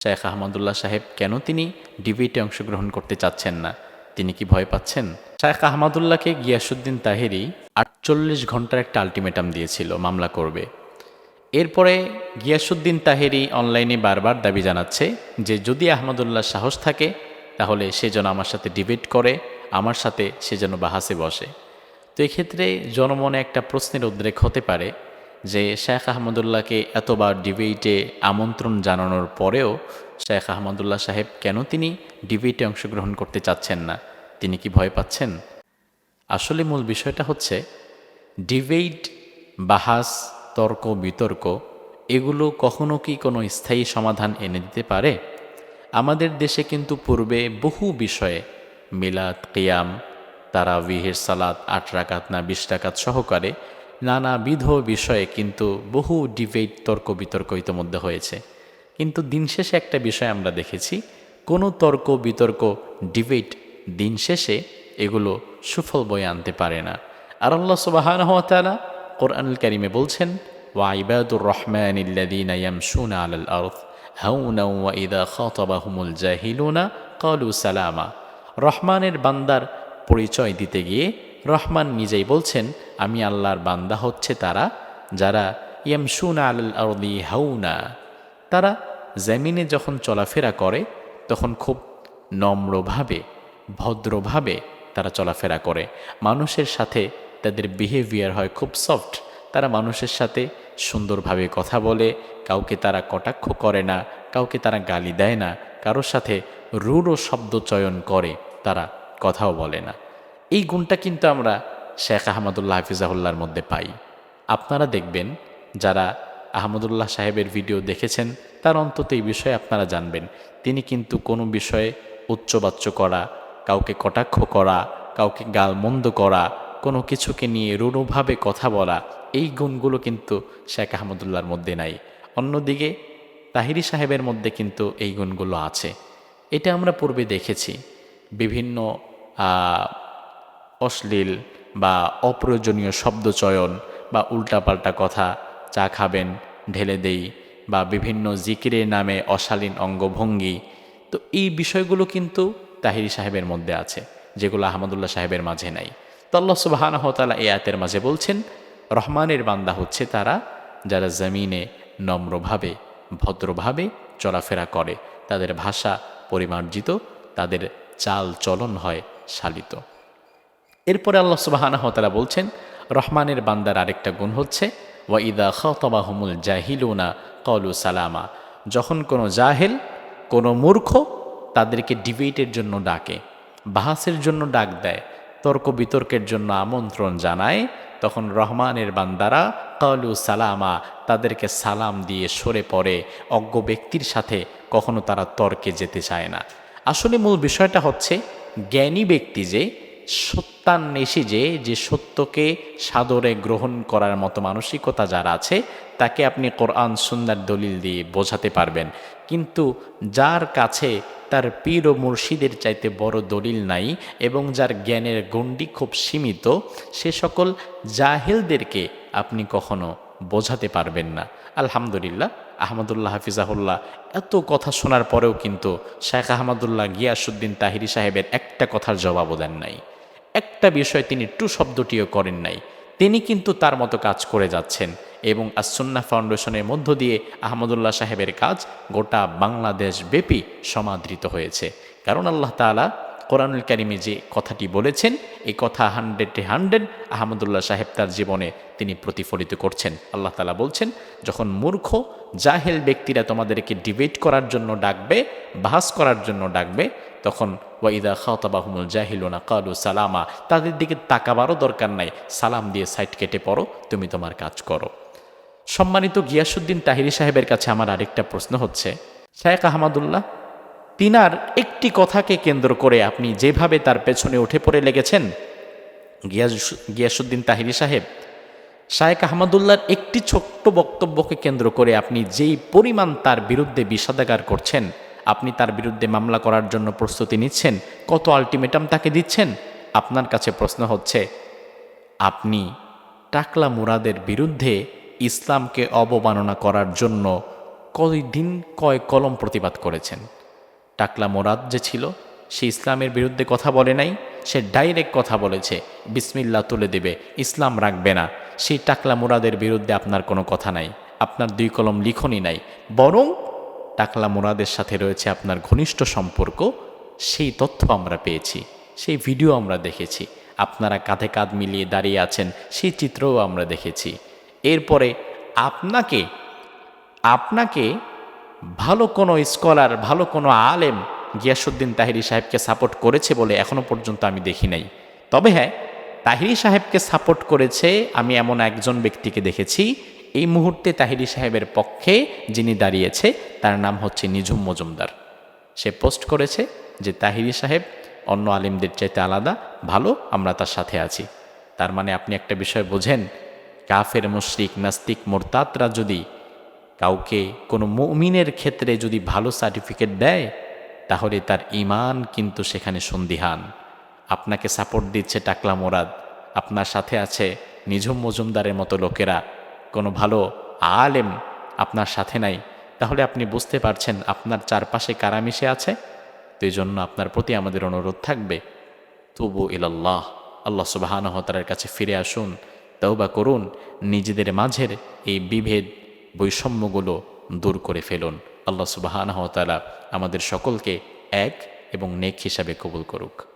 শেখ আহমদুল্লাহ সাহেব, কেন তিনি ডিবেটে অংশগ্রহণ করতে চাচ্ছেন না? তিনি কি ভয় পাচ্ছেন? শেখ আহমদুল্লাহকে গিয়াসুদ্দিন তাহেরি আটচল্লিশ ঘণ্টার একটা আলটিমেটাম দিয়েছিল, মামলা করবে। এরপরে গিয়াসুদ্দিন তাহেরি অনলাইনে বারবার দাবি জানাচ্ছে যে, যদি আহমদুল্লাহ সাহস থাকে, তাহলে সে যেন আমার সাথে ডিবেট করে, আমার সাথে সে যেন বাহাসে বসে। তো এক্ষেত্রে জনমনে একটা প্রশ্নের উদ্রেক হতে পারে যে শেখ আহমদুল্লাহকে এতবার ডিবেটে আমন্ত্রণ জানানোর পরেও শেখ আহমদুল্লাহ সাহেব কেন তিনি ডিবেটে অংশগ্রহণ করতে চাচ্ছেন না? তিনি কি ভয় পাচ্ছেন? আসলে মূল বিষয়টা হচ্ছে, ডিবেট, বাহাস, তর্ক, বিতর্ক, এগুলো কখনো কি কোনো স্থায়ী সমাধান এনে দিতে পারে? আমাদের দেশে কিন্তু পূর্বে বহু বিষয়ে মিলাদ, কিয়াম, তারাবিহের সালাত আট রাকাত না বিশ রাকাত সহকারে নানাবিধ বিষয়ে কিন্তু বহু ডিবেট, তর্ক বিতর্ক ইতোমধ্যে হয়েছে। কিন্তু দিন শেষে একটা বিষয় আমরা দেখেছি, কোনো তর্ক, বিতর্ক, ডিবেট দিন শেষে এগুলো সুফল বয়ে আনতে পারে না। আর আল্লাহ সুবাহান তালা কোরআনুল কারিমে বলছেন ওয়াইবাদুর রহমান ইল্লাদিনা ইয়ামশুনা আলাল আরদ হাউনা ওয়া ইদা খাতাবাহুমুল জাহিলুনা, কালু সালামা। রহমানের বান্দার পরিচয় দিতে গিয়ে রহমান নিজেই বলছেন, আমি আল্লাহর বান্দা হচ্ছে তারা, যারা ইয়ামশুনা আলাল আরদি হাউনা। তারা জমিনে যখন চলাফেরা করে, তখন খুব নম্রভাবে, ভদ্রভাবে তারা চলাফেরা করে। মানুষের সাথে তাদের বিহেভিয়ার হয় খুব সফট তারা মানুষের সাথে সুন্দরভাবে কথা বলে, কাউকে তারা কটাক্ষ করে না, কাউকে তারা গালি দেয় না, কারোর সাথে রূঢ় শব্দ চয়ন করে, তারা কথাও বলে না। এই গুণটা কিন্তু আমরা শেখ আহমদুল্লাহ হাফিজাহুল্লার মধ্যে পাই। আপনারা দেখবেন, যারা আহমদুল্লাহ সাহেবের ভিডিও দেখেছেন, তার অন্তত এই বিষয়ে আপনারা জানবেন। তিনি কিন্তু কোনো বিষয়ে উচ্চবাচ্য করা, কাউকে কটাক্ষ করা, কাউকে গালমন্দ করা, কোনো কিছুকে নিয়ে রূঢ়ভাবে কথা বলা, এই গুণগুলো কিন্তু শেখ আহমদুল্লাহর মধ্যে নাই। অন্যদিকে তাহিরি সাহেবের মধ্যে কিন্তু এই গুণগুলো আছে। এটা আমরা পূর্বে দেখেছি। বিভিন্ন অশ্লীল বা অপ্রয়োজনীয় শব্দচয়ন বা উল্টাপাল্টা কথা, চা খাবেন, ঢেলে দেই বা বিভিন্ন জিকিরের নামে অশালীন অঙ্গভঙ্গি। তো এই বিষয়গুলো কিন্তু তাহিরি সাহেবের মধ্যে আছে, যেগুলো আহমদুল্লাহ সাহেবের মাঝে নাই। তো আল্লাহ সুবাহানহতালা এই আয়াতের মাঝে বলছেন, রহমানের বান্দা হচ্ছে তারা যারা জমিনে নম্রভাবে, ভদ্রভাবে চলাফেরা করে। তাদের ভাষা পরিমার্জিত, তাদের চাল চলন হয় শালিত। এরপরে আল্লাহ সুবাহানহতালা বলছেন, রহমানের বান্দার আরেকটা গুণ হচ্ছে ওয়াইদা খতবাহমুল জাহিলুনা কলু সালামা। যখন কোনো জাহেল, কোনো মূর্খ তাদেরকে ডিবেটের জন্য ডাকে, বাহাসের জন্য ডাক দেয়, তর্ক বিতর্কের জন্য আমন্ত্রণ জানায়, তখন রহমানের বান্দারা কলু সালামা তাদেরকে সালাম দিয়ে সরে পড়ে, অজ্ঞ ব্যক্তির সাথে কখনো তারা তর্কে যেতে চায় না। আসলে মূল বিষয়টা হচ্ছে, জ্ঞানী ব্যক্তি যে সত্যান্বেষী যে যে সত্যকে সাদরে গ্রহণ করার মতো মানসিকতা যার আছে, তাকে আপনি কোরআন সুন্দর দলিল দিয়ে বোঝাতে পারবেন। কিন্তু যার কাছে তার পীর ও মুর্শিদের চাইতে বড় দলিল নাই এবং যার জ্ঞানের গণ্ডি খুব সীমিত, সে সকল জাহেলদেরকে আপনি কখনো বোঝাতে পারবেন না। আলহামদুলিল্লাহ, আহমদুল্লাহ হাফিজাহুল্লাহ। এত কথা শোনার পরেও কিন্তু শেখ আহমদুল্লাহ গিয়াসুদ্দিন তাহিরি সাহেবের একটা কথার জবাবও দেন নাই। একটা বিষয় তিনি টু শব্দটিও করেন নাই। তিনি কিন্তু তার মতো কাজ করে যাচ্ছেন এবং আসন্না ফাউন্ডেশনের মধ্য দিয়ে আহমদুল্লাহ সাহেবের কাজ গোটা বাংলাদেশ ব্যাপী সমাদৃত হয়েছে। কারণ আল্লাহ তালা কোরআনুল কারিমে যে কথাটি বলেছেন, এই কথা হান্ড্রেডে হান্ড্রেড আহমদুল্লাহ সাহেব তার জীবনে তিনি প্রতিফলিত করছেন। আল্লাহ তালা বলছেন, যখন মূর্খ, জাহেল ব্যক্তিরা তোমাদেরকে ডিবেট করার জন্য ডাকবে, বাহাস করার জন্য ডাকবে, তখন ওয়াইদা খাতাবাহমুল জাহিলুনা কালু সালামা, তাদের দিকে তাকাবারও দরকার নাই। সালাম দিয়ে সাইট কেটে পড়ো, তুমি তোমার কাজ করো। সম্মানিত গিয়াসুদ্দিন তাহিরি সাহেবের কাছে আমার আরেকটা প্রশ্ন হচ্ছে শায়েক আহমদুল্লাহ তিনার একটি কথাকে কেন্দ্র করে আপনি যেভাবে তার পেছনে উঠে পড়ে লেগেছেন, গিয়াস গিয়াসুদ্দিন তাহিরি সাহেব শায়েক আহমদুল্লাহর একটি ছোট্ট বক্তব্যকে কেন্দ্র করে আপনি যেই পরিমাণ তার বিরুদ্ধে বিষাদাগার করছেন, আপনি তার বিরুদ্ধে মামলা করার জন্য প্রস্তুতি নিচ্ছেন, কত আলটিমেটাম তাকে দিচ্ছেন, আপনার কাছে প্রশ্ন হচ্ছে, আপনি টাকলা মুরাদের বিরুদ্ধে ইসলামকে অবমাননা করার জন্য কয়দিন কয় কলম প্রতিবাদ করেছেন? টাকলা মোরাদ যে ছিল, সে ইসলামের বিরুদ্ধে কথা বলে নাই, সে ডাইরেক্ট কথা বলেছে বিসমিল্লা তুলে দেবে, ইসলাম রাখবে না। সেই টাকলা মুরাদের বিরুদ্ধে আপনার কোনো কথা নাই, আপনার দুই কলম লিখনই নাই, বরং টাকলা মুরাদের সাথে রয়েছে আপনার ঘনিষ্ঠ সম্পর্ক, সেই তথ্য আমরা পেয়েছি, সেই ভিডিও আমরা দেখেছি, আপনারা কাঁধে কাঁধ মিলিয়ে দাঁড়িয়ে আছেন, সেই চিত্রও আমরা দেখেছি। এরপরে আপনাকে আপনাকে ভালো কোনো স্কলার, ভালো কোনো আলেম গিয়াসুদ্দিন তাহিরি সাহেবকে সাপোর্ট করেছে বলে এখনও পর্যন্ত আমি দেখি নাই। তবে হ্যাঁ তাহিরি সাহেবকে সাপোর্ট করেছে আমি এমন একজন ব্যক্তিকে দেখেছি। এই মুহূর্তে তাহিরি সাহেবের পক্ষে যিনি দাঁড়িয়েছে, তার নাম হচ্ছে নিঝুম মজুমদার। সে পোস্ট করেছে যে তাহিরি সাহেব অন্য আলিমদের চাইতে আলাদা, ভালো, আমরা তার সাথে আছি। তার মানে আপনি একটা বিষয় বোঝেন, কাফের, মুশরিক, নাস্তিক মোরতাতরা যদি কাউকে কোনো মুমিনের ক্ষেত্রে যদি ভালো সার্টিফিকেট দেয়, তাহলে তার ইমান কিন্তু সেখানে সন্দিহান। আপনাকে সাপোর্ট দিচ্ছে টাকলা মোরাদ। আপনার সাথে আছে নিঝুম মজুমদারের মতো লোকেরা। কোনো ভালো আলেম আপনার সাথে নাই। তাহলে আপনি বুঝতে পারছেন আপনার চারপাশে কারা মিশে আছে? তো এই জন্য আপনার প্রতি আমাদের অনুরোধ থাকবে, তবু ইলাল্লাহ। আল্লাহ সুবাহানহতার কাছে ফিরে আসুন, তওবা করুন। নিজেদের মাঝের এই বিভেদ বৈষম্যগুলো দূর করে ফেলুন। আল্লাহ সুবাহানহতালা আমাদের সকলকে এক এবং নেক হিসাবে কবুল করুক।